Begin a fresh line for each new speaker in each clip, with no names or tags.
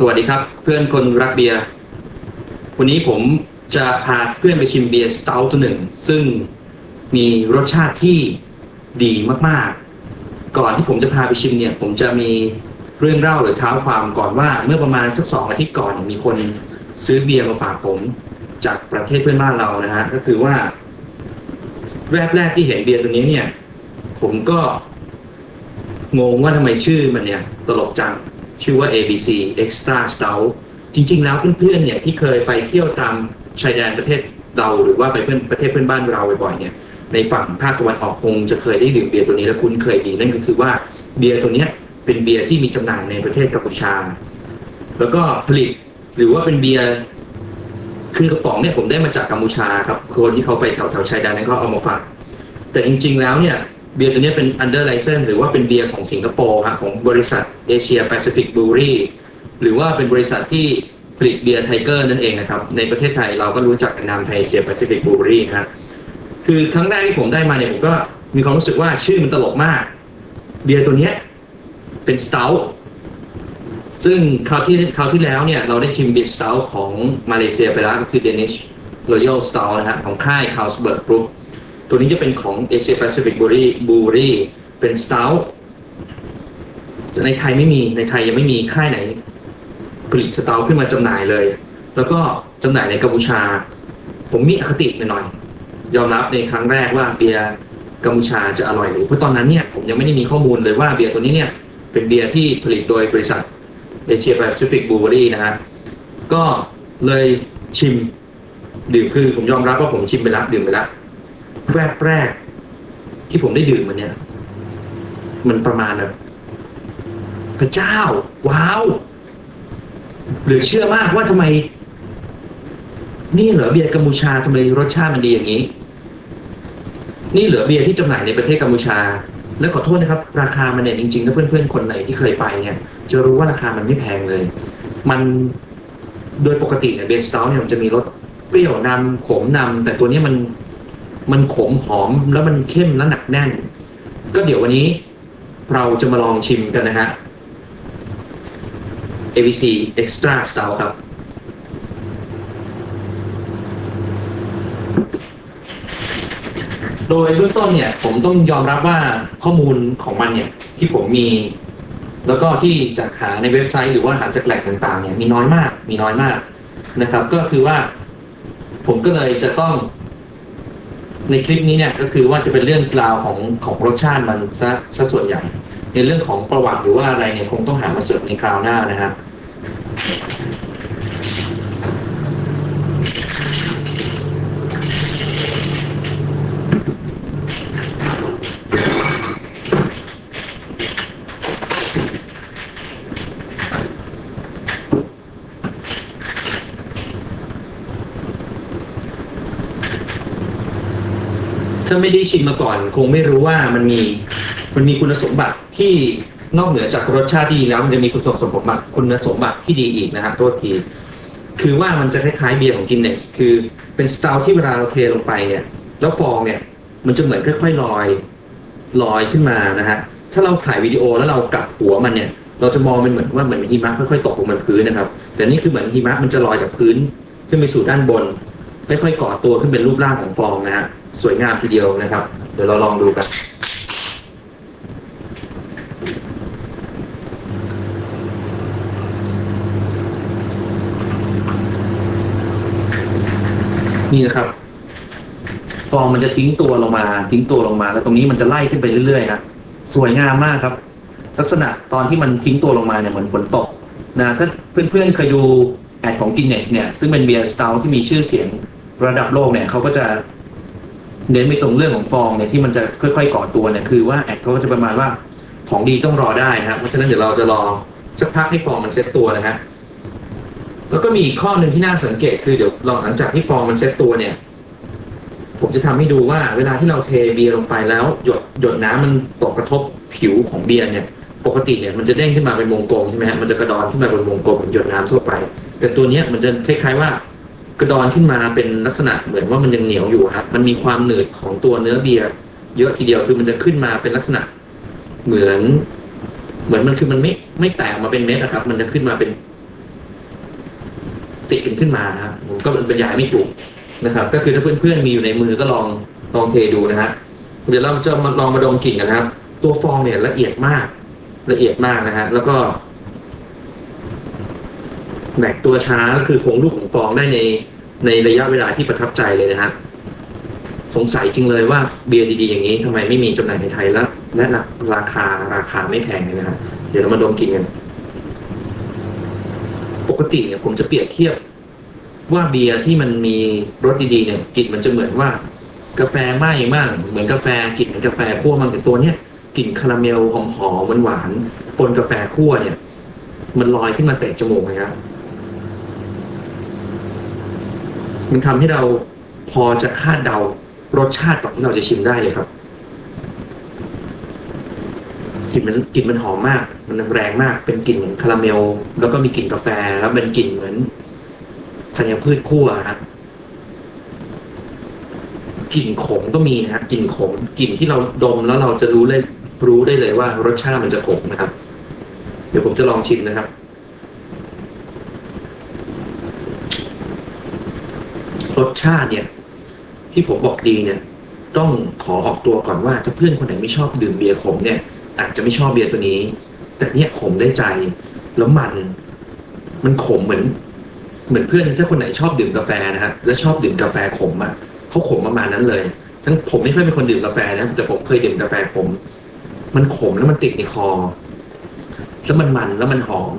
สวัสดีครับ เพื่อนคนรักเบียร์วันนี้ผมจะพาเพื่อนไปชิมเบียร์สเต u ตัวหนึ่ง ซึ่งมีรสชาติที่ดีมากๆ ก่อนที่ผมจะพาไปชิมเนี่ย ผมจะมีเรื่องเล่าหรือเท้าความก่อนว่าเมื่อประมาณสักสองอาทิตย์ก่อนมีคนซื้อเบียร์มาฝากผมจากประเทศเพื่อนบ้านเรานะฮะก็คือว่า แรกแรกที่เห็นเบียร์ตัวนี้เนี่ย ผมก็งงว่าทำไมชื่อมันเนี่ย ตลกจัง ชื่อว่า ABC Extra Stout จริง ๆ แล้วเพื่อนๆเนี่ยที่เคยไปเที่ยวตามชายแดนประเทศเราหรือว่าไปเพื่อนประเทศเพื่อนบ้านเราบ่อยๆเนี่ยในฝั่งภาคตะวันออกคงจะเคยได้ดื่มเบียร์ตัวนี้และคุ้นเคยดีนั่นก็คือว่าเบียร์ตัวนี้เป็นเบียร์ที่มีจำหน่ายในประเทศกัมพูชา แล้วก็ผลิตหรือว่าเป็นเบียร์คือกระป๋องเนี่ยผมได้มาจากกัมพูชาครับคนที่เขาไปแถวแถวๆชายแดนนั้นก็เอามาฝากแต่จริง ๆ แล้วเนี่ย เบียร์ตัวนี้เป็น under license หรือว่าเป็นเบียร์ของสิงคโปร์ฮะของบริษัทเอเชียแปซิฟิกบูรี่หรือว่าเป็นบริษัทที่ผลิตเบียร์ไทเกอร์นั่นเองนะครับ ในประเทศไทยเราก็รู้จักกันนามไทยเอเชียแปซิฟิกบูรี่นะฮะคือครั้งแรกที่ผมได้มาเนี่ยผมก็มีความรู้สึกว่าชื่อมันตลกมาก เบียร์ตัวนี้เป็นส t ต u ซึ่งคราวที่คราวที่แล้วเนี่ยเราได้ชิมเบียร์ส t ต u ของมาเลเซียไปแล้วก็คือ Danish Royal Stout นะฮะของค่าย Carlsberg Group ตัวนี้จะเป็นของ Asia Pacific Brewery Brewery เป็นส t ต u ในไทยไม่มีในไทยยังไม่มีค่ายไหน ผลิตส t ต u ขึ้นมาจำหน่ายเลย แล้วก็จำหน่ายในกัมพูชา ผมมีอคติหน่อยๆยอมรับในครั้งแรกว่าเบียร์กัมพูชาจะอร่อยหรือเพราะตอนนั้นเนี่ยผมยังไม่ได้มีข้อมูลเลยว่าเบียร์ตัวนี้เนี่ยเป็นเบียร์ที่ผลิตโดยบริษัท Asia Pacific Brewery นะฮะก็เลยชิมดื่มคือผมยอมรับว่าผมชิมไปแล้วดื่มไปแล้ว แรกแรก ที่ผมได้ดื่มมันเนี่ย มันประมาณแบบพระเจ้า ว้าวเหลือเชื่อมากว่าทำไม นี่เหรอเบียร์กัมพูชาทำไมรสชาติมันดีอย่างนี้ นี่เหลือเบียร์ที่จำหน่ายในประเทศกัมพูชา แล้วขอโทษนะครับ ราคามันเนี่ยจริงๆถ้าเพื่อนๆคนไหนที่เคยไปเนี่ย จะรู้ว่าราคามันไม่แพงเลย มันโดยปกติเนี่ยเบียร์สตาร์เนี่ยมันจะมีรสเปรี้ยวนำขมนำแต่ตัวเนี้ยมัน มันขมหอมแล้วมันเข้มและหนักแน่น ก็เดี๋ยววันนี้เราจะมาลองชิมกันนะฮะ ABC Extra Stout ครับโดยเบื้องต้นเนี่ยผมต้องยอมรับว่าข้อมูลของมันเนี่ยที่ผมมี แล้วก็ที่จากหาในเว็บไซต์หรือว่าหาจากแหล่งต่างๆเนี่ยมีน้อยมาก มีน้อยมากนะครับ ก็คือว่า ผมก็เลยจะต้อง ในคลิปนี้เนี่ยก็คือว่าจะเป็นเรื่องกล่าวของของรสชาติมันซะซะส่วนใหญ่ ในเรื่องของประวัติหรือว่าอะไรเนี่ยคงต้องหามาเสริมในคราวหน้านะครับ ถ้าไม่ได้ชิมมาก่อน คงไม่รู้ว่ามันมีมันมีคุณสมบัติที่นอกเหนือจากรสชาติที่ดีแล้วมันจะมีคุณสมบัติคุณสมบัติที่ดีอีกนะครับโทษทีคือว่ามันจะคล้ายๆเบียร์ของกินเนสคือเป็นสไตล์ที่เวลาเราเทลงไปเนี่ย แล้วฟองเนี่ยมันจะเหมือนค่อยๆลอยลอยขึ้นมานะฮะถ้าเราถ่ายวิดีโอแล้วเรากลับหัวมันเนี่ย เราจะมองเป็นเหมือนว่าเหมือนหิมะค่อยๆตกลงบนพื้นนะครับ แต่นี่คือเหมือนหิมะมันจะลอยจากพื้นขึ้นไปสู่ด้านบนค่อยๆก่อตัวขึ้นเป็นรูปร่างของฟองนะฮะ สวยงามทีเดียวนะครับ เดี๋ยวเราลองดูกันนี่นะครับ ฟองมันจะทิ้งตัวลงมา ทิ้งตัวลงมา แล้วตรงนี้มันจะไล่ขึ้นไปเรื่อยๆครับสวยงามมากครับ ลักษณะตอนที่มันทิ้งตัวลงมาเนี่ยเหมือนฝนตกนะถ้าเพื่อนๆเคยดูแอดของกินเนสเนี่ยซึ่งเป็นเบียร์สตาลที่มีชื่อเสียงระดับโลกเนี่ยเขาก็จะ เน้นไปตรงเรื่องของฟองเนี่ยที่มันจะค่อยๆก่อตัวเนี่ยคือว่าแอดเขาก็จะประมาณว่าของดีต้องรอได้ครับเพราะฉะนั้นเดี๋ยวเราจะรอสักพักให้ฟองมันเซ็ตตัวนะฮะแล้วก็มีอีกข้อหนึ่งที่น่าสังเกตคือเดี๋ยวเราหลังจากที่ฟองมันเซ็ตตัวเนี่ย ผมจะทำให้ดูว่าเวลาที่เราเทเบียร์ลงไปแล้ว หยดหยดน้ำมันตกกระทบผิวของเบียร์เนี่ย ปกติเนี่ยมันจะเด้งขึ้นมาเป็นวงกลมใช่ไหมฮะมันจะกระดอนขึ้นมาเป็นวงกลมเหมือนหยดน้ำทั่วไป แต่ตัวเนี้ยมันจะคล้ายๆว่า กระดอนขึ้นมาเป็นลักษณะเหมือนว่ามันยังเหนียวอยู่ครับ มันมีความหนืดของตัวเนื้อเบียร์เยอะทีเดียวคือมันจะขึ้นมาเป็นลักษณะ เหมือน เหมือนมันคือมันไม่ไม่แตกมาเป็นเม็ดนะครับ มันจะขึ้นมาเป็นติดกันขึ้นมาครับผมก็บรรยายไม่ถูกนะครับ ก็คือถ้าเพื่อนๆมีอยู่ในมือก็ลองลองเทดูนะฮะเดี๋ยวเราจะมาลองมาดมกลิ่นกันนะครับ ตัวฟองเนี่ยละเอียดมาก ละเอียดมากนะฮะแล้วก็ แบกตัวช้าก็คือคงรูปของฟองได้ในในระยะเวลาที่ประทับใจเลยนะฮะสงสัยจริงเลยว่าเบียร์ดีๆอย่างนี้ทำไมไม่มีจำหน่ายในไทยและและราคาราคาไม่แพงเลยนะฮะเดี๋ยวเรามาดมกินกันปกติเนี่ยผมจะเปรียบเทียบว่าเบียร์ที่มันมีรสดีๆเนี่ยกลิ่นมันจะเหมือนว่า กาแฟไหม้มากเหมือนกาแฟกลิ่นเหมือนกาแฟคั่วมันแต่ตัวเนี้ยกลิ่นคาราเมลหอมหอมหวานๆปนกาแฟคั่วเนี่ย มันลอยขึ้นมาเตะจมูกนะครับ มันทำให้เราพอจะคาดเดารสชาติก่อนที่เราจะชิมได้เลยครับกลิ่นมันกลิ่นมันหอมมาก มันแรงมาก เป็นกลิ่นเหมือนคาราเมล แล้วก็มีกลิ่นกาแฟ แล้วเป็นกลิ่นเหมือนธัญพืชคั่วฮะกลิ่นขมก็มีนะฮะกลิ่นขมกลิ่นที่เราดมแล้วเราจะรู้เลยรู้ได้เลยว่ารสชาติมันจะขมนะครับ เดี๋ยวผมจะลองชิมนะครับ รสชาติเนี่ย ที่ผมบอกดีเนี่ย ต้องขอออกตัวก่อนว่าถ้าเพื่อนคนไหนไม่ชอบดื่มเบียร์ขมเนี่ย อาจจะไม่ชอบเบียร์ตัวนี้ แต่เนี่ยขมได้ใจแล้วมัน มันขมเหมือน เหมือนเพื่อนถ้าคนไหนชอบดื่มกาแฟนะฮะและชอบดื่มกาแฟขมอะเขาขมประมาณนั้นเลย ทั้งผมไม่ค่อยเป็นคนดื่มกาแฟนะแต่ผมเคยดื่มกาแฟขม มันขมแล้วมันติดในคอ แล้วมันมันแล้วมันหอม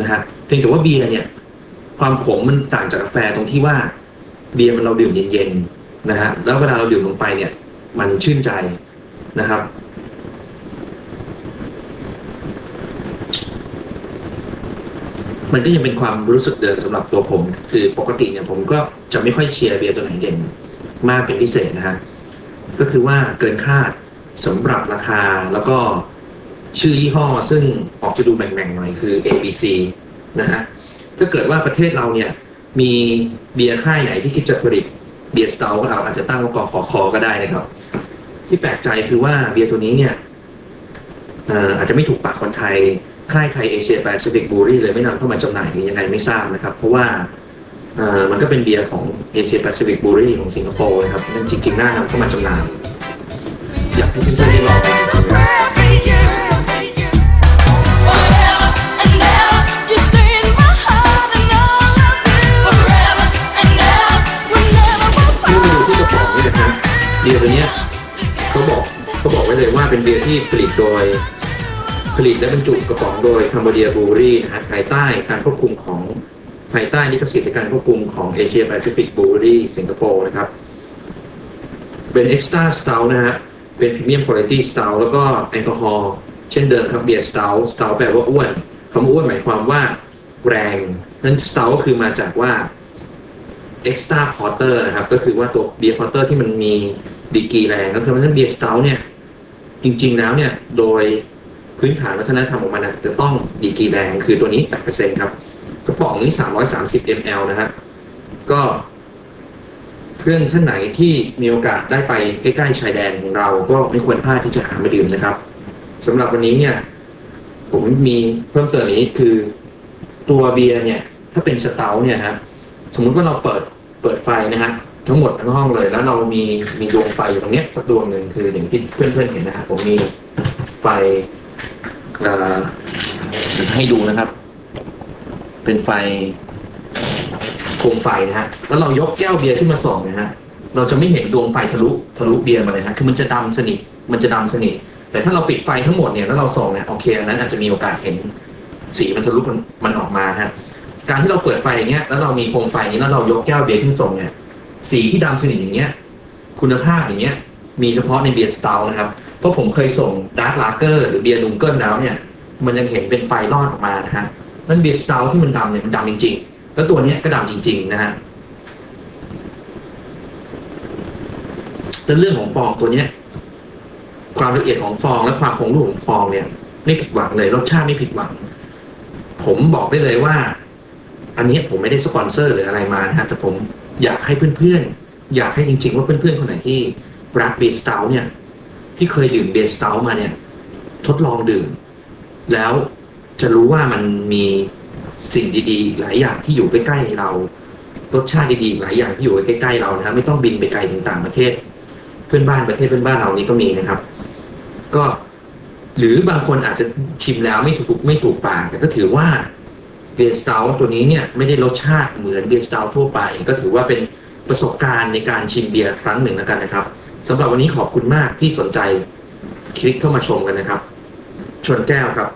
นะฮะเพียงแต่ว่าเบียร์เนี่ย ความขมมันต่างจากกาแฟตรงที่ว่า เบียร์มันเราดื่มเย็นๆนะฮะแล้วเวลาเราดื่มลงไปเนี่ย มันชื่นใจนะครับ มันก็ยังเป็นความรู้สึกเดิมสำหรับตัวผม คือปกติเนี่ยผมก็จะไม่ค่อยเชียร์เบียร์ตัวไหนเด่นมากเป็นพิเศษนะฮะก็คือว่าเกินคาดสำหรับราคาแล้วก็ชื่อยี่ห้อซึ่งออกจะดูแบ่งๆหน่อยคือ ABC นะฮะถ้าเกิดว่าประเทศเราเนี่ย มีเบียร์ค่ายไหนที่คิดจะผลิตเบียร์สเตาก็เอาอาจจะตั้งว่ากอขอคอก็ได้นะครับ ที่แปลกใจคือว่าเบียร์ตัวนี้เนี่ยเอ่อาจจะไม่ถูกปากคนไทย ค่ายไทยเอเชียแปซิฟิกบูรี่เลยไม่นำเข้ามาจำหน่ายยังไงไม่ทราบนะครับ เพราะว่ามันก็เป็นเบียร์ของเอเชียแปซิฟิกบูรี่ของสิงคโปร์นะครับนั่นจริงๆน่านำเข้ามาจำหน่ายอยากให้เพื่อนๆได้ลอง บียร์ตัวเนี้ยเขาบอกเขาบอกไว้เลยว่าเป็นเบียร์ที่ผลิตโดย ผลิตและบรรจุกระป๋องโดยคัมโบเดียบูรี่นะฮะภายใต้การควบคุมของภายใต้ลิขสิทธิ์การควบคุมของเอเชียแปซิฟิกบูรี่สิงคโปร์นะครับเป็นเอ็กซ์ตร้าสต u นะฮะเป็นพรีเมียมคุณภาพสต u แล้วก็แอลกอฮอล์เช่นเดิมครับเบียร์สต u สต u แปลว่าอ้วนคำว่าอ้วนหมายความว่าแรงนั้นสต u ก็คือมาจากว่า extra porter นะครับ ก็คือว่าตัวเบียร์พอร์เตอร์ที่มันมี ดีกีแรงก็คือเพราะฉะนั้นเบียร์ส u ตเนี่ยจริง ๆ แล้วเนี่ยโดยพื้นฐานวัฒนธรรมของมันจะต้องดีกีแรงคือตัวนี้ 8%ครับ กระป๋องนี้ 330 ml นะฮะก็เพื่อนท่านไหนที่มีโอกาสได้ไปใกล้ๆชายแดนของเรา ก็ไม่ควรพลาดที่จะหามาดื่มนะครับสำหรับวันนี้เนี่ย ผมมีเพิ่มเติมนี้คือตัวเบียร์เนี่ย ถ้าเป็นสเตาเนี่ยฮะสมมุติว่าเราเปิดเปิดไฟนะฮะ ทั้งหมดทั้งห้องเลย แล้วเรามีมีดวงไฟอยู่ตรงเนี้ยสักดวงหนึ่งคืออย่างที่เพื่อนๆเห็นนะฮะผมมีไฟเอ่อให้ดูนะครับ เป็นไฟโคมไฟนะฮะแล้วเรายกแก้วเบียร์ขึ้นมาส่องนะฮะเราจะไม่เห็นดวงไฟทะลุทะลุเบียร์มาเลยฮะคือมันจะดำสนิทมันจะดำสนิทแต่ถ้าเราปิดไฟทั้งหมดเนี่ยแล้วเราส่องเนี่ยโอเคอันนั้นอาจจะมีโอกาสเห็นสีมันทะลุมันออกมาฮะการที่เราเปิดไฟอย่างเงี้ยแล้วเรามีโคมไฟอย่างนี้แล้วเรายกแก้วเบียร์ขึ้นส่องเนี่ย สีที่ดำสนิทอย่างเงี้ย คุณภาพอย่างเงี้ย มีเฉพาะในเบียร์สเตานะครับ เพราะผมเคยส่งดาร์กลาเกอร์หรือเบียร์นุงเกิลแล้วเนี่ย มันยังเห็นเป็นไฟรอดออกมานะฮะนั่นเบียร์สเตาที่มันดำเนี่ยมันดำจริง ๆ แล้วตัวเนี้ยก็ดำจริง ๆ นะฮะแต่เรื่องของฟองตัวเนี้ย ความละเอียดของฟองและความคงรูปของฟองเนี่ย ไม่ผิดหวังเลย รสชาติไม่ผิดหวัง ผมบอกได้เลยว่า อันนี้ผมไม่ได้สปอนเซอร์หรืออะไรมานะฮะแต่ผม อยากให้เพื่อนๆ อยากให้จริงๆ ว่าเพื่อนๆ คนไหนที่รักเบสเตาเนี่ย ที่เคยดื่มเบสเตามาเนี่ย ทดลองดื่ม แล้วจะรู้ว่ามันมีสิ่งดีๆ หลายอย่างที่อยู่ใกล้ๆเรา รสชาติดีๆ หลายอย่างที่อยู่ใกล้ๆเรานะไม่ต้องบินไปไกลถึงต่างประเทศ เพื่อนบ้านประเทศเพื่อนบ้านเรานี้ก็มีนะครับ ก็หรือบางคนอาจจะชิมแล้วไม่ถูกไม่ถูกปากแต่ก็ถือว่า เบียร์สเตลตัวนี้เนี่ยไม่ได้รสชาติเหมือนเบียร์สเตลทั่วไป ก็ถือว่าเป็นประสบการณ์ในการชิมเบียร์ครั้งหนึ่งแล้วกันนะครับสำหรับวันนี้ขอบคุณมากที่สนใจคลิกเข้ามาชมกันนะครับ ชวนแก้วครับ